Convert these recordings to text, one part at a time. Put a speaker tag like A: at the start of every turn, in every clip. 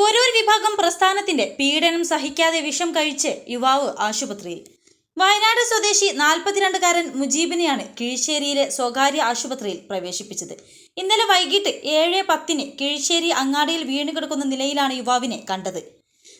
A: കൊരൂർ വിഭാഗം പ്രസ്ഥാനത്തിന്റെ പീഡനം സഹിക്കാതെ വിഷം കഴിച്ച് യുവാവ് ആശുപത്രിയിൽ. വയനാട് സ്വദേശി നാൽപ്പത്തിരണ്ടുകാരൻ മുജീബിനെയാണ് കീഴ്ശ്ശേരിയിലെ സ്വകാര്യ ആശുപത്രിയിൽ പ്രവേശിപ്പിച്ചത്. ഇന്നലെ വൈകിട്ട് ഏഴ് പത്തിന് കീഴ്ശ്ശേരി അങ്ങാടിയിൽ വീണുകിടക്കുന്ന നിലയിലാണ് യുവാവിനെ കണ്ടത്.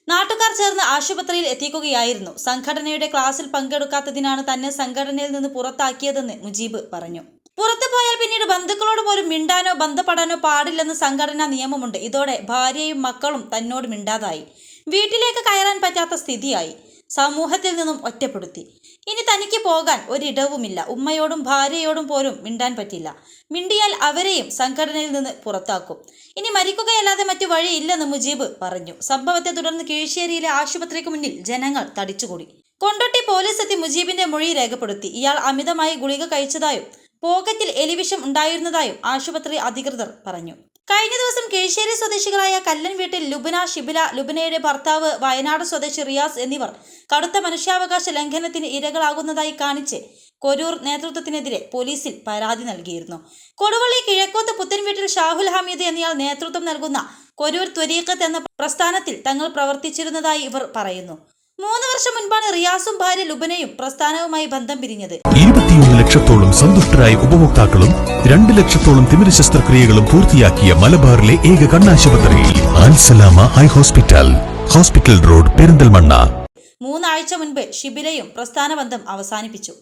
A: നാട്ടുകാർ ചേർന്ന് ആശുപത്രിയിൽ എത്തിക്കുകയായിരുന്നു. സംഘടനയുടെ ക്ലാസ്സിൽ പങ്കെടുക്കാത്തതിനാണ് തന്നെ സംഘടനയിൽ നിന്ന് പുറത്താക്കിയതെന്ന് മുജീബ് പറഞ്ഞു. പുറത്തു പോയാൽ പിന്നീട് ബന്ധുക്കളോട് പോലും മിണ്ടാനോ ബന്ധപ്പെടാനോ പാടില്ലെന്ന് സംഘടനാ നിയമമുണ്ട്. ഇതോടെ ഭാര്യയും മക്കളും തന്നോട് മിണ്ടാതായി. വീട്ടിലേക്ക് കയറാൻ പറ്റാത്ത സ്ഥിതിയായി. സമൂഹത്തിൽ നിന്നും ഒറ്റപ്പെടുത്തി. ഇനി തനിക്ക് പോകാൻ ഒരിടവുമില്ല. ഉമ്മയോടും ഭാര്യയോടും പോലും മിണ്ടാൻ പറ്റില്ല. മിണ്ടിയാൽ അവരെയും സംഘടനയിൽ നിന്ന് പുറത്താക്കും. ഇനി മരിക്കുകയല്ലാതെ മറ്റു വഴിയില്ലെന്ന് മുജീബ് പറഞ്ഞു. സംഭവത്തെ തുടർന്ന് കീഴ്ശേരിയിലെ ആശുപത്രിക്ക് മുന്നിൽ ജനങ്ങൾ തടിച്ചുകൂടി. കൊണ്ടോട്ടി പോലീസ് എത്തി മുജീബിന്റെ മൊഴി രേഖപ്പെടുത്തി. ഇയാൾ അമിതമായി ഗുളിക കഴിച്ചതായും പോക്കറ്റിൽ എലിവിഷം ഉണ്ടായിരുന്നതായും ആശുപത്രി അധികൃതർ പറഞ്ഞു. കഴിഞ്ഞ ദിവസം കേശേരി സ്വദേശികളായ കല്ലൻ വീട്ടിൽ ലുബന ഷിബില ലുബനയുടെ ഭർത്താവ് വയനാട് സ്വദേശി റിയാസ് എന്നിവർ കടുത്ത മനുഷ്യാവകാശ ലംഘനത്തിന് ഇരകളാകുന്നതായി കാണിച്ച് കൊരൂർ നേതൃത്വത്തിനെതിരെ പോലീസിൽ പരാതി നൽകിയിരുന്നു. കൊടുവള്ളി കിഴക്കോത്ത് പുത്തൻ വീട്ടിൽ ഷാഹുൽ ഹമീദ് എന്നയാൾ നേതൃത്വം നൽകുന്ന കൊരൂർ ത്വരീഖത്ത് എന്ന പ്രസ്ഥാനത്തിൽ തങ്ങൾ പ്രവർത്തിച്ചിരുന്നതായി ഇവർ പറയുന്നു. മൂന്ന് വർഷം മുൻപാണ് റിയാസും ഭാര്യ ലുബനയും പ്രസ്ഥാനവുമായി ബന്ധം പിരിഞ്ഞത്.
B: ഇരുപത്തിയൊന്ന് ലക്ഷത്തോളം സന്തുഷ്ടരായ ഉപഭോക്താക്കളും രണ്ട് ലക്ഷത്തോളം തിമിര ശസ്ത്രക്രിയകളും പൂർത്തിയാക്കിയ മലബാറിലെ ഏക കണ്ണാശുപത്രി Alsalama eye hospital hospital road Perinthalmanna.
A: മൂന്നാഴ്ച മുൻപ് ഷിബിലയും പ്രസ്ഥാന ബന്ധം അവസാനിപ്പിച്ചു.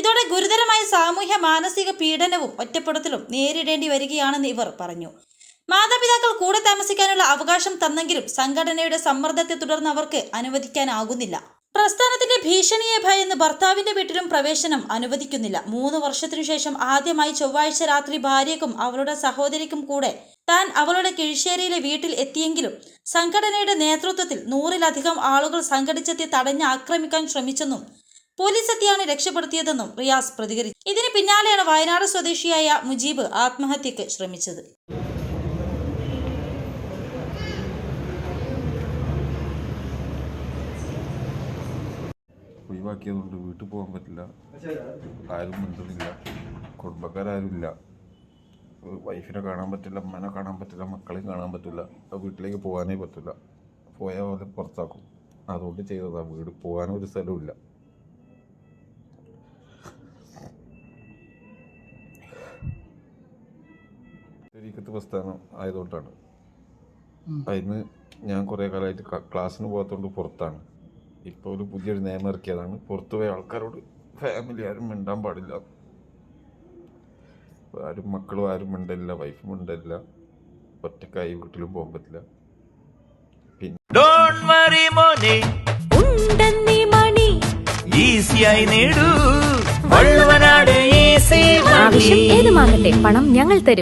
A: ഇതോടെ ഗുരുതരമായ സാമൂഹ്യ മാനസിക പീഡനവും ഒറ്റപ്പെടുത്തലും നേരിടേണ്ടി വരികയാണെന്ന് ഇവർ പറഞ്ഞു. മാതാപിതാക്കൾ കൂടെ താമസിക്കാനുള്ള അവകാശം തന്നെങ്കിലും സംഘടനയുടെ സമ്മർദ്ദത്തെ തുടർന്ന് അവർക്ക് അനുവദിക്കാനാകുന്നില്ല. പ്രസ്ഥാനത്തിന്റെ ഭീഷണിയെ ഭയന്ന് ഭർത്താവിന്റെ വീട്ടിലും പ്രവേശനം അനുവദിക്കുന്നില്ല. മൂന്ന് വർഷത്തിനു ശേഷം ആദ്യമായി ചൊവ്വാഴ്ച രാത്രി ഭാര്യക്കും അവളുടെ സഹോദരിക്കും കൂടെ താൻ അവളുടെ കിഴിശ്ശേരിയിലെ വീട്ടിൽ എത്തിയെങ്കിലും സംഘടനയുടെ നേതൃത്വത്തിൽ നൂറിലധികം ആളുകൾ സംഘടിച്ചെത്തി തടഞ്ഞ് ആക്രമിക്കാൻ ശ്രമിച്ചെന്നും പോലീസ് എത്തിയാണ് രക്ഷപ്പെടുത്തിയതെന്നും റിയാസ് പ്രതികരിച്ചു. ഇതിന് പിന്നാലെയാണ് വയനാട് സ്വദേശിയായ മുജീബ് ആത്മഹത്യക്ക് ശ്രമിച്ചത്.
C: ഒഴിവാക്കിയതുകൊണ്ട് വീട്ടിൽ പോകാൻ പറ്റില്ല. ആരും മിണ്ടുന്നില്ല. കുടുംബക്കാരും ഇല്ല വൈഫിനെ കാണാൻ പറ്റില്ല അമ്മനെ കാണാൻ പറ്റില്ല മക്കളെയും കാണാൻ പറ്റില്ല. വീട്ടിലേക്ക് പോകാനേ പറ്റില്ല. പോയാൽ പോലെ പുറത്താക്കും. അതുകൊണ്ട് ചെയ്തതാണ് വീട് പോകാനും ഒരു സ്ഥലമില്ല ശരീരത്ത് പ്രസ്ഥാനം ആയതുകൊണ്ടാണ്. അതിന് ഞാൻ കുറേ കാലമായിട്ട് ക്ലാസ്സിന് പോകാത്തതുകൊണ്ട് പുറത്താണ്. ഇപ്പോൾ ഒരു പുതിയൊരു നിയമം ഇറക്കിയതാണ്. പുറത്തു പോയ ആൾക്കാരോട് ഫാമിലി ആരും മിണ്ടാൻ പാടില്ല. ആരും മക്കളും ആരും മിണ്ടില്ല വൈഫും മിണ്ടില്ല ഒറ്റക്കായി വീട്ടിലും പോകാൻ പറ്റില്ല. പിന്നെ
D: ഡോണ്ട് വറി മോനെ.
E: ഉണ്ടെന്നീ മണി.
D: ഈസിയായി നേടൂ. വള്ളുവനാട് ഈസി
E: ആവശ്യം ഏതുമാകട്ടെ പണം ഞങ്ങൾ തരും.